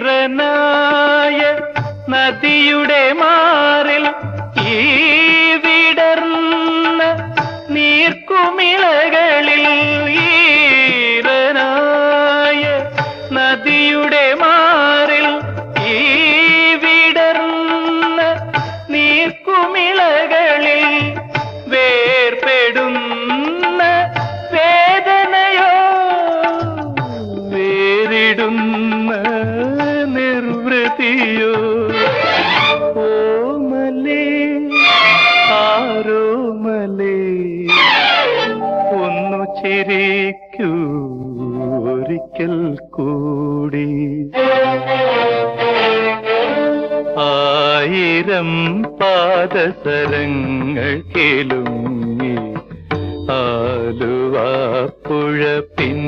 ഈറനായ നദിയുടെ മാറിൽ ഈ വിടർന്ന നീർക്കുമിളകളിൽ ഈരനായ നദിയുടെ മാറിൽ ഈ വിടർന്ന നീർക്കുമിളകളിൽ വേർപെടുന്ന വേദനയോ വേറിടുന്ന ആയിരം പാദസരങ്ങൾ കേളുങ്ങി ആലുവാപ്പുഴ പിന്നെയുമൊഴു